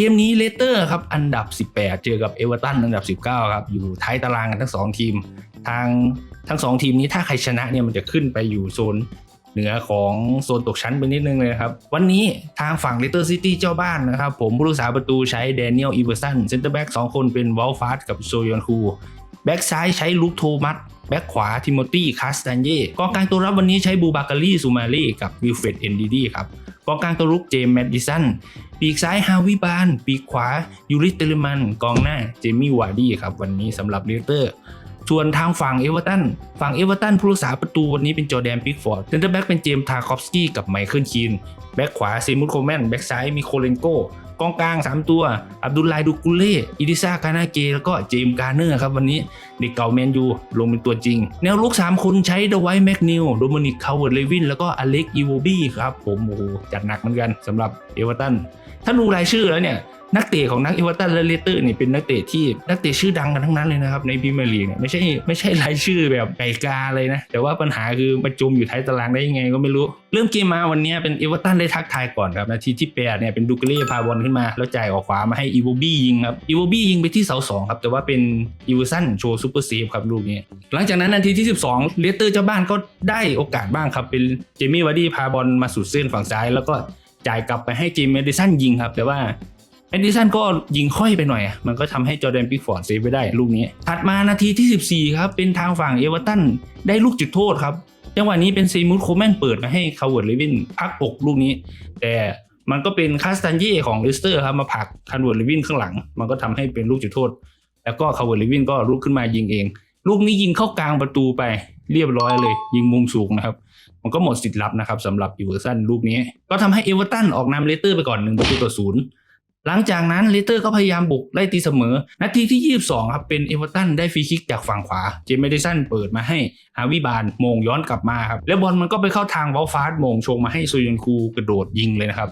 เกมนี้เลสเตอร์ครับอันดับ 18 เจอกับเอเวอร์ตันอันดับ 19ครับอยู่ท้ายตารางกันทั้ง 2 ทีม ทางทั้ง 2 ทีมนี้ถ้าใครชนะเนี่ยมันจะขึ้นไปอยู่โซนเหนือของโซนตกชั้นไปนิดนึงเลยครับ วันนี้ทางฝั่งเลสเตอร์ซิตี้เจ้าบ้านนะครับ ผมผู้รักษาประตูใช้แดเนียลอีเวอร์สันเซนเตอร์แบ็กสองคนเป็นวอลฟาสกับโซยอนคูแบ็กซ้ายใช้ลูกโทมัสแบ็กขวาทิโมธีคาสตันเย่กองกลางตัวรับวันนี้ใช้บูบาการีซูมารีกับวิลเฟรดเอนดีดีครับ กองกลางตัวรุกเจมส์แมดดิสันปีกซ้ายฮาวิบาน ปีกขวายูริสเตลมัน กองหน้าเจมี่วาร์ดี้ครับวันนี้สำหรับเลสเตอร์ส่วนทางฝั่งเอเวอร์ตัน ฝั่งเอเวอร์ตันผู้รักษาประตูวันนี้เป็นจอแดนปิกฟอร์ดเซนเตอร์แบ็กเป็นเจมส์ทาคอฟสกี้กับไมเคิลคีน แบ็กขวาเซมุตโคแมน แบ็กซ้ายมีโคเลนโก กองกลาง 3 ตัว อับดุลไลดูกุเล่อิดิซากานาเก แล้วก็เจมส์การเนอร์ครับวันนี้เด็กเก่าแมนยูลงเป็นตัวจริง แนวลุก 3 คนใช้เดอะไวท์แมกนิลโดมินิกคาวเวิร์ดเลวินแล้วก็อเล็กอีโวบี้ครับผมโอ้โหจัดหนักเหมือนกันสำหรับเอเวอร์ตัน ถ้าดูรายชื่อแล้วเนี่ยนักเตะของนักเอเวอร์ตันและเลสเตอร์นี่เป็นนักเตะที่นักเตะชื่อดังกันทั้งนั้นเลยนะครับในพรีเมียร์ลีกเนี่ยไม่ใช่ไม่ใช่รายชื่อแบบไก่กาเลยนะ แต่ว่าปัญหาคือมาจมอยู่ท้ายตารางได้ยังไงก็ไม่รู้ เริ่มเกมมาวันนี้เป็นเอเวอร์ตันได้ทักทายก่อนครับ นาทีที่8เนี่ยเป็นดูเกเล่พาบอลขึ้นมา แล้วจ่ายออกขวามาให้อีโวบี้ยิงครับอีโวบี้ยิงไปที่เสาสองครับแต่ว่าเป็นอีเวอร์สันโชว์ซูเปอร์เซฟครับลูกนี้หลังจากนั้นนาทีที่ 12 เลสเตอร์เจ้าบ้านก็ได้โอกาสบ้างครับเป็นเจมี่วาร์ดี้พาบอลมาสุดเส้นฝั่งซ้ายแล้วก็ จ่ายกลับไปให้เจมส์เมดิสันยิงครับ แต่ว่าเอดิสันก็ยิงค่อยไปหน่อย มันก็ทำให้จอร์แดนปิกฟอร์ดเซฟไปได้ลูกนี้ ถัดมานาทีที่ 14 ครับ เป็นทางฝั่งเอเวอร์ตันได้ลูกจุดโทษครับ จังหวะนี้เป็นซีมูดโคแมนเปิดมาให้คาร์เวิร์ดเลวินพักอกลูกนี้ แต่มันก็เป็นคาสตันเย่ของเลสเตอร์ครับมาผลักคาร์เวิร์ดเลวินข้างหลัง มันก็ทำให้เป็นลูกจุดโทษ แล้วก็คาร์เวิร์ดเลวินก็ลุกขึ้นมายิงเอง ลูกนี้ยิงเข้ากลางประตูไปเรียบร้อยเลย ยิงมุมสูงนะครับ มันก็หมดสิทธิ์รับนะครับสำหรับอีเวอร์สันลูกนี้ ก็ทำให้เอเวอร์ตันออกนำเลสเตอร์ไปก่อนหนึ่งประตูต่อศูนย์หลังจากนั้นเลสเตอร์ก็พยายามบุกไล่ตีเสมอ นาทีที่ 22 ครับ เป็นเอเวอร์ตันได้ฟรีคิกจากฝั่งขวา เจมส์เมดิสันเปิดมาให้ฮาวิบานมงย้อนกลับมาครับ แล้วบอลมันก็ไปเข้าทางวอลฟาสโมงชงมาให้โซยันคูกระโดดยิงเลยนะครับ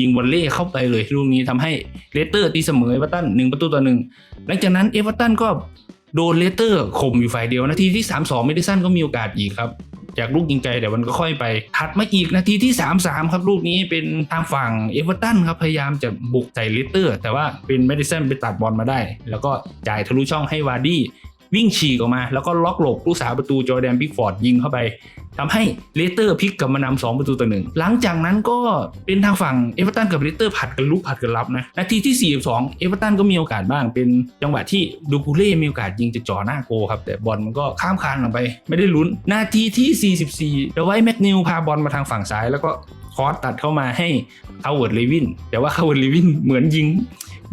ยิงวอลเล่เข้าไปเลยลูกนี้ทำให้เลสเตอร์ตีเสมอเอเวอร์ตันหนึ่งประตูต่อหนึ่งหลังจากนั้นเอเวอร์ตันก็โดนเลสเตอร์ข่มอยู่ฝ่ายเดียว นาทีที่ 3-2 เมดิสันก็มีโอกาสอีกครับ จากลูกยิงไกลแต่มันก็ค่อยไปถัดมาอีกนาทีที่ 3-3 ครับลูกนี้เป็นทางฝั่งเอเวอร์ตันครับพยายามจะบุกใส่ลิเตอร์ แต่ว่าเป็นเมดิสันไปตัดบอลมาได้ แล้วก็จ่ายทะลุช่องให้วาร์ดี้ วิ่งฉีกออกมา แล้วก็ล็อกหลบผู้สาประตูจอร์แดนพิกฟอร์ดยิงเข้าไปทำให้เลสเตอร์พลิกกลับมานำสองประตูต่อหนึ่งหลังจากนั้นก็เป็นทางฝั่งเอเวอร์ตันกับเลสเตอร์ผัดกันลุกผัดกันรับนะนาทีที่ 42 เอเวอร์ตันก็มีโอกาสบ้าง เป็นจังหวะที่ดูกูเล่มีโอกาสยิงจะจ่อหน้าโกครับ แต่บอลมันก็ข้ามคานออกไป ไม่ได้ลุ้น นาทีที่ 44เดวไวแมกนิวพาบอลมาทางฝั่งซ้ายแล้วก็คอร์สตัดเข้ามาให้คาเวิร์ดเลวินแต่ว่าคาเวิร์ดเลวินเหมือนยิง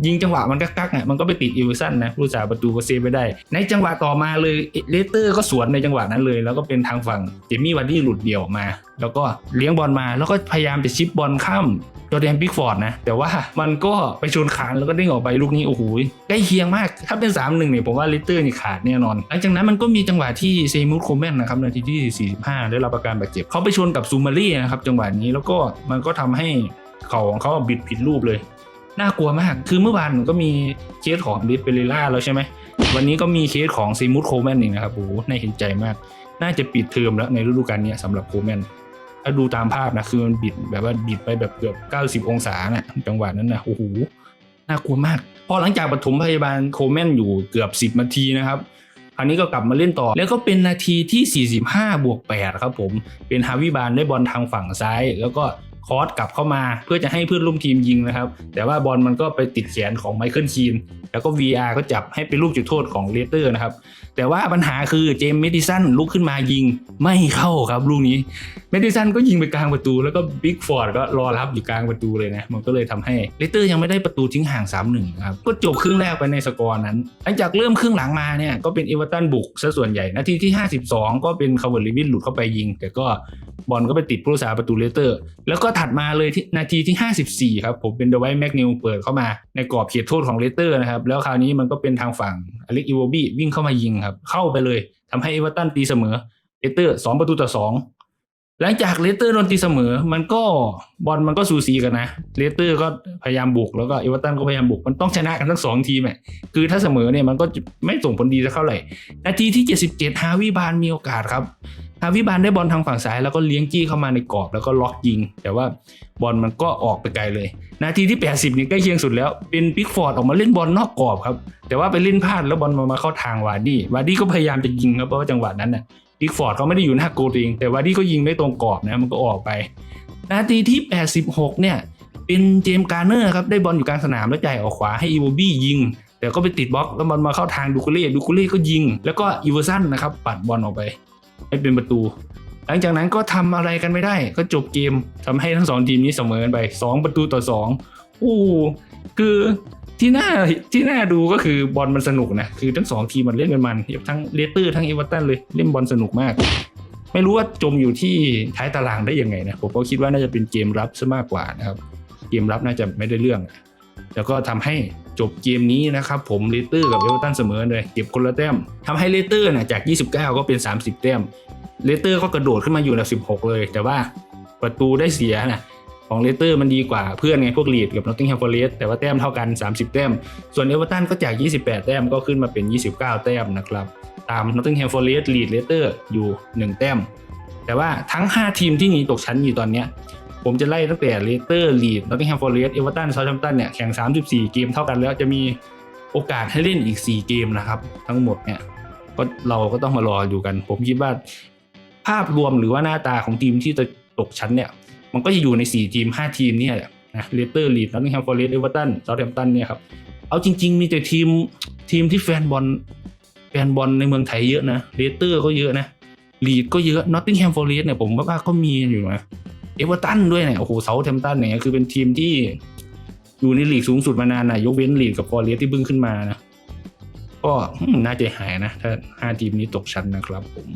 ยิงจังหวะมันกักๆอะมันก็ไปติดอีเวอร์สันนะผู้สาประตูก็เซฟไปได้ ในจังหวะต่อมาเลยเลสเตอร์ก็สวนในจังหวะนั้นเลย แล้วก็เป็นทางฝั่งเจมี่วันดี้หลุดเดี่ยวมา แล้วก็เลี้ยงบอลมาแล้วก็พยายามจะชิปบอลข้ามจอแดนบิกฟอร์ดนะ แต่ว่ามันก็ไปชนคานแล้วก็เด้งออกไปลูกนี้ โอ้โหใกล้เคียงมาก ถ้าเป็น 3 1เนี่ยผมว่าลสเตอร์นี่ขาดแน่นอน หลังจากนั้นมันก็มีจังหวะที่เซมูดโคแมนนะครับนาทีที่ 45 ได้รับอาการบาดเจ็บ เขาไปชนกับซูมารีนะครับจังหวะนี้แล้วก็มันก็ทำให้เข่าของเขาบิดผิดรูปเลย น่ากลัวมาก คือเมื่อวานก็มีเคสของดิสเปเรล่าแล้วใช่ไหม วันนี้ก็มีเคสของซีมูดโคแมนอีกนะครับโอ้โหน่าเห็นใจมาก น่าจะปิดเทอมแล้วในฤดูกาลนี้ยสำหรับโคแมนถ้าดูตามภาพนะ คือมันบิดแบบว่าบิดไปแบบเกือบ 90 องศานะจังหวะนั้นนะโอ้โห น่ากลัวมาก พอหลังจากปฐมพยาบาลโคแมนอยู่เกือบ 10นาทีนะครับคราวนี้ก็กลับมาเล่นต่อ แล้วก็เป็นนาทีที่ 45 บวก 8 ครับผม เป็นฮาวิบานได้บอลทางฝั่งซ้าย แล้วก็ คอสกลับเข้ามา เพื่อจะให้เพื่อนร่วมทีมยิงนะครับ แต่ว่าบอลมันก็ไปติดแขนของไมเคิลคีนแล้วก็ VR ก็จับให้เป็นลูกจุดโทษของเลสเตอร์นะครับ แต่ว่าปัญหาคือเจมส์เมดิสันลุกขึ้นมายิงไม่เข้าครับลูกนี้เมดิสันก็ยิงไปกลางประตู แล้วก็บิ๊กฟอร์ดก็รอรับอยู่กลางประตูเลยนะมันก็เลยทำให้เลสเตอร์ยังไม่ได้ประตูทิ้งห่าง 3-1ครับก็จบครึ่งแรกไปในสกอร์นั้น หลังจากเริ่มครึ่งหลังมาเนี่ยก็เป็นเอเวอร์ตันบุกซะส่วนใหญ่นาทีที่ 52 ก็เป็นคาร์เวอร์ลิวินหลุดเข้าไปยิง แต่ก็บอลก็ไปติดผู้รักษาประตูเลสเตอร์ แล้วก็ถัดมาเลยที่นาทีที่ 54 ครับ ผมเป็นเดวท์แมกนิวเปิดเข้ามาในกรอบเขตโทษของเลสเตอร์นะครับ แล้วคราวนี้มันก็เป็นทางฝั่งอเล็กอีโวบี้วิ่งเข้ามายิงครับ เข้าไปเลยทำให้เอเวอร์ตันตีเสมอเลสเตอร์ 2 ประตูต่อ 2 หลังจากเลสเตอร์โดนตีเสมอ มันก็บอลมันก็สูสีกันนะเลสเตอร์ก็พยายามบุกแล้วก็เอเวอร์ตันก็พยายามบุกมันต้องชนะกันทั้งสองทีมอะคือถ้าเสมอเนี่ยมันก็ไม่ส่งผลดีสักเท่าไหร่ นาทีที่ 77 ฮาวิบานมีโอกาสครับฮาวิบานได้บอลทางฝั่งซ้ายแล้วก็เลี้ยงจี้เข้ามาในกรอบแล้วก็ล็อกยิง แต่ว่าบอลมันก็ออกไปไกลเลย นาทีที่ 80นี่ใกล้เคียงสุดแล้วเป็นปิกฟอร์ดออกมาเล่นบอลนอกกรอบครับแต่ว่าไปเล่นพลาดแล้วบอลมามาเข้าทางวาร์ดี้วาร์ดี้ก็พยายามจะยิงครับเพราะว่าจังหวะนั้นน่ะ ปิกฟอร์ดเขาไม่ได้อยู่หน้าโกลตัวเองแต่วาดี้ก็ยิงไม่ตรงกรอบนะมันก็ออกไป นาทีที่ 86 เนี่ย เป็นเจมการ์เนอร์ครับ ได้บอลอยู่กลางสนามแล้วจ่ายออกขวาให้อีโวบี้ยิง แต่ก็ไปติดบล็อกแล้วบอลมาเข้าทางดูคุเล่ดูคุเล่ก็ยิง แล้วก็อีเวอร์สันนะครับปัดบอลออกไป ให้เป็นประตู หลังจากนั้นก็ทำอะไรกันไม่ได้ ก็จบเกมทำให้ทั้งสองทีมนี้เสมอกันไป 2 ประตูต่อ 2 โอ้คือที่น่าที่น่าดูก็คือบอลมันสนุกนะ คือทั้งสองทีมมันเล่นกันมันทั้งเลสเตอร์ทั้งเอเวอร์ตันเลยเล่นบอลสนุกมาก ไม่รู้ว่าจมอยู่ที่ท้ายตารางได้ยังไงนะ ผมก็คิดว่าน่าจะเป็นเกมรับซะมากกว่านะครับ เกมรับน่าจะไม่ได้เรื่อง แล้วก็ทำให้จบเกมนี้นะครับ ผมเลสเตอร์กับเอเวอร์ตันเสมอเลยเก็บคนละแต้มทำให้เลสเตอร์นะจาก 29 ก็เป็น 30 แต้มเลสเตอร์ก็กระโดดขึ้นมาอยู่อันดับ16 เลย แต่ว่าประตูได้เสียนะ ของเลสเตอร์มันดีกว่าเพื่อนไงพวกลีดกับนอตติงแฮมฟอร์เรสแต่ว่าแต้มเท่ากัน 30 แต้ม ส่วนเอเวอร์ตันก็จาก 28 แต้มก็ขึ้นมาเป็น 29 แต้มนะครับตามนอตติงแฮมฟอร์เรสลีดเลสเตอร์อยู่ 1 แต้ม แต่ว่าทั้ง 5 ทีมที่หนีตกชั้นอยู่ตอนเนี้ยผมจะไล่ตั้งแต่เลสเตอร์ลีดนอตติงแฮมฟอร์เรสเอเวอร์ตันเซาท์แฮมป์ตันเนี่ยแข่ง 34 เกมเท่ากันแล้วจะมีโอกาสให้เล่นอีก 4 เกมนะครับ ทั้งหมดเนี่ยก็เราก็ต้องมารอดูกัน ผมคิดว่าภาพรวมหรือว่าหน้าตาของทีมที่จะตกชั้นเนี่ย มันก็จะอยู่ใน 4 ทีม 5 ทีมเนี่ยแหละนะเลสเตอร์ลีดนอตติงแฮมฟอร์เรสเอเวอร์ตันเซาท์แฮมป์ตันเนี่ยครับเอาจริง ๆ มีแต่ทีมทีมที่แฟนบอลแฟนบอลในเมืองไทยเยอะนะเลสเตอร์ก็เยอะนะลีดก็เยอะนอตติงแฮมฟอร์เรสเนี่ยผมว่าก็มีอยู่นะเอเวอร์ตันด้วยเนี่ยโอ้โหเซาท์แฮมป์ตันเนี่ยคือเป็นทีมที่อยู่ในลีกสูงสุดมานานนะยกเว้นลีกกับฟอร์เรสที่เพิ่งขึ้นมานะก็น่าใจหายนะ ถ้าห้าทีมนี้ตกชั้นนะครับผม